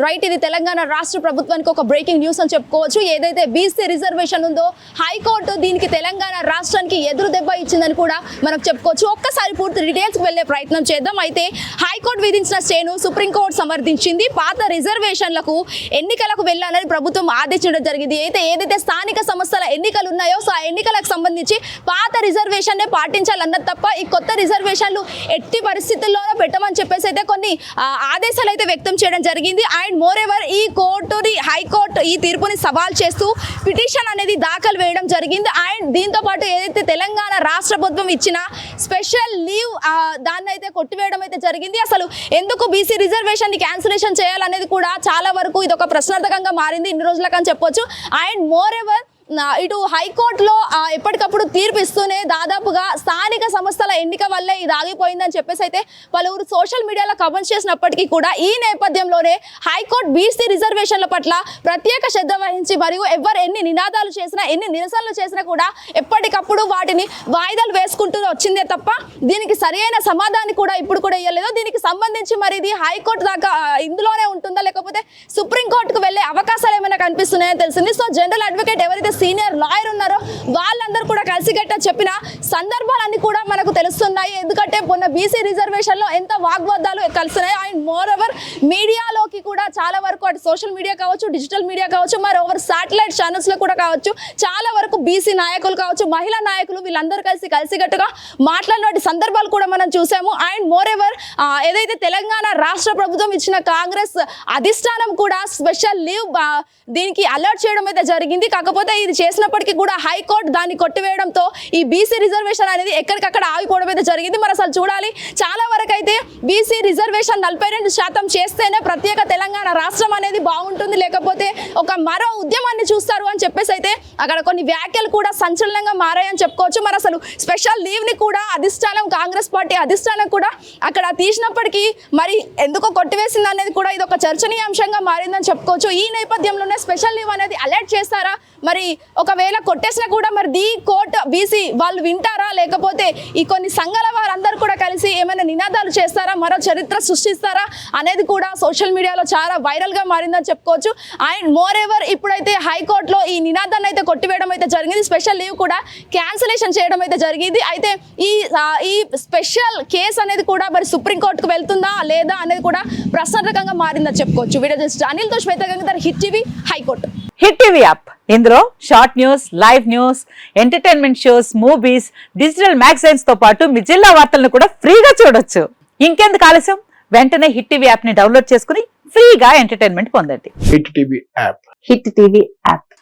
Right ఇది తెలంగాణ రాష్ట్ర ప్రభుత్వానికి ఒక బ్రేకింగ్ న్యూస్ అని చెప్పుకోవచ్చు. ఏదైతే బీసీ రిజర్వేషన్ ఉందో హైకోర్టు దీనికి తెలంగాణ రాష్ట్రానికి ఎదురు దెబ్బ ఇచ్చిందని కూడా మనం చెప్పుకోవచ్చు. ఒక్కసారి పూర్తి డీటెయిల్స్కి వెళ్ళే ప్రయత్నం చేద్దాం. అయితే హైకోర్టు విధించిన స్టేను సుప్రీంకోర్టు సమర్థించింది. పాత రిజర్వేషన్లకు ఎన్నికలకు వెళ్ళాలని ప్రభుత్వం ఆదేశించడం జరిగింది. అయితే ఏదైతే స్థానిక సంస్థల ఎన్నికలు ఉన్నాయో సో ఆ ఎన్నికలకు సంబంధించి పాత రిజర్వేషన్నే పాటించాలన్నది తప్ప ఈ కొత్త రిజర్వేషన్లు ఎట్టి పరిస్థితుల్లోనూ పెట్టమని చెప్పేసి అయితే కొన్ని ఆదేశాలు అయితే వ్యక్తం చేయడం జరిగింది. అండ్ మోర్ ఎవర్ ఈ కోర్టుని హైకోర్టు ఈ తీర్పుని సవాల్ చేస్తూ పిటిషన్ అనేది దాఖలు వేయడం జరిగింది. అండ్ దీంతో పాటు ఏదైతే తెలంగాణ రాష్ట్ర ప్రభుత్వం ఇచ్చిన స్పెషల్ లీవ్ దాన్ని అయితే కొట్టివేయడం అయితే జరిగింది. అసలు ఎందుకు బీసీ రిజర్వేషన్ని క్యాన్సిలేషన్ చేయాలనేది కూడా చాలా వరకు ఇది ఒక ప్రశ్నార్థకంగా మారింది. ఇన్ని రోజులకని చెప్పొచ్చు. అండ్ మోర్ ఎవర్ ఇటు హైకోర్టులో ఎప్పటికప్పుడు తీర్పు ఇస్తూనే దాదాపుగా స్థానిక సంస్థల ఎన్నిక వల్లే ఇది ఆగిపోయిందని చెప్పేసి అయితే పలువురు సోషల్ మీడియాలో కమెంట్స్ చేసినప్పటికీ కూడా ఈ నేపథ్యంలోనే హైకోర్టు బీసీ రిజర్వేషన్ల పట్ల ప్రత్యేక శ్రద్ధ వహించి మరియు ఎవరు ఎన్ని నినాదాలు చేసినా ఎన్ని నిరసనలు చేసినా కూడా ఎప్పటికప్పుడు వాటిని వాయిదాలు వేసుకుంటూ వచ్చిందే తప్ప దీనికి సరైన సమాధానం కూడా ఇప్పుడు కూడా ఇవ్వలేదు దీనికి సంబంధించి మరి ఇది హైకోర్టు దాకా ఇందులోనే ఉంటుందా? లేకపోతే సుప్రీంకోర్టుకు వెళ్ళే అవకాశాలు ఏమైనా కనిపిస్తున్నాయో తెలిసింది. సో జనరల్ అడ్వకేట్ ఎవరైతే సీనియర్ లాయర్ ఉన్నారో. వాళ్ళందరూ కూడా పసిగట్ట చెప్పిన సందర్భాలన్నీ కూడా మనకు తెలుస్తున్నాయి. ఎందుకంటే మొన్న బీసీ రిజర్వేషన్లో ఎంత వాగ్వాదాలు కలిసినాయి అండ్ మోర్ ఓవర్ మీడియాలోకి కూడా చాలా వరకు అటు సోషల్ మీడియా కావచ్చు డిజిటల్ మీడియా కావచ్చు మరి ఓవర్ శాటిలైట్ ఛానల్స్లో కూడా కావచ్చు చాలా వరకు బీసీ నాయకులు కావచ్చు మహిళా నాయకులు వీళ్ళందరూ కలిసి కలిసిగట్టుగా మాట్లాడిన సందర్భాలు కూడా మనం చూసాము. అండ్ మోర్ ఎవర్ ఏదైతే తెలంగాణ రాష్ట్ర ప్రభుత్వం ఇచ్చిన కాంగ్రెస్ అధిష్టానం కూడా స్పెషల్ లీవ్ దీనికి అలర్ట్ చేయడం అయితే జరిగింది. కాకపోతే ఇది చేసినప్పటికీ కూడా హైకోర్టు దాన్ని కొట్టివేయడం కొట్టివేయడంతో ఈ బీసీ రిజర్వేషన్ అనేది ఎక్కడికక్కడ ఆగిపోవడం అయితే జరిగింది. మరి అసలు చూడాలి. చాలా వరకు అయితే బీసీ రిజర్వేషన్ నలభై రెండు శాతం చేస్తేనే ప్రత్యేక తెలంగాణ రాష్ట్రం అనేది బాగుంటుంది. లేకపోతే ఒక మరో ఉద్యమాన్ని చూస్తారు అని చెప్పేసి అయితే అక్కడ కొన్ని వ్యాఖ్యలు కూడా సంచలనంగా మారాయని చెప్పుకోవచ్చు. మరి అసలు స్పెషల్ లీవ్ని కూడా అధిష్టానం కాంగ్రెస్ పార్టీ అధిష్టానం కూడా అక్కడ తీసినప్పటికీ మరి ఎందుకో కొట్టివేసింది అనేది కూడా ఇది ఒక చర్చనీయాంశంగా మారిందని చెప్పుకోవచ్చు. ఈ నేపథ్యంలోనే స్పెషల్ లీవ్ అనేది అలర్ట్ చేస్తారా? మరి ఒకవేళ కొట్టేసినా కూడా మరి ది కోర్ట్ బీసీ వాళ్ళు వింటారా? లేకపోతే ఈ కొన్ని సంఘాల వారందరూ కూడా కలిసి ఏమైనా నినాదాలు చేస్తారా? మరో చరిత్ర సృష్టిస్తారా? అనేది కూడా సోషల్ మీడియాలో చాలా వైరల్గా మారిందని చెప్పుకోవచ్చు. అండ్ మోర్ ఎవర్ ఇప్పుడైతే హైకోర్టులో ఈ నినాదాన్ని అయితే కొట్టివేయడం అయితే జరిగింది. స్పెషల్ లీవ్ కూడా క్యాన్సిలేషన్ చేయడం అయితే జరిగింది. అయితే ఈ ఈ స్పెషల్ కేసు అనేది కూడా మరి సుప్రీంకోర్టుకు వెళ్తుందా లేదా అనేది కూడా ప్రశ్నార్థకంగా మారిందని చెప్పుకోవచ్చు. Video just అనిల్తో Shweta Gangadhar hit TV high court. Hit TV app. ఇందులో short news live news entertainment shows movies digital మ్యాగజైన్స్తో పాటు మీ జిల్లా వార్తలను కూడా ఫ్రీగా చూడొచ్చు. ఇంకెందుకు ఆలస్యం? వెంటనే హిట్ టీవీ యాప్ని డౌన్లోడ్ చేసుకుని ఫ్రీగా ఎంటర్టైన్మెంట్ పొందండి. Hit TV app. Hit TV app.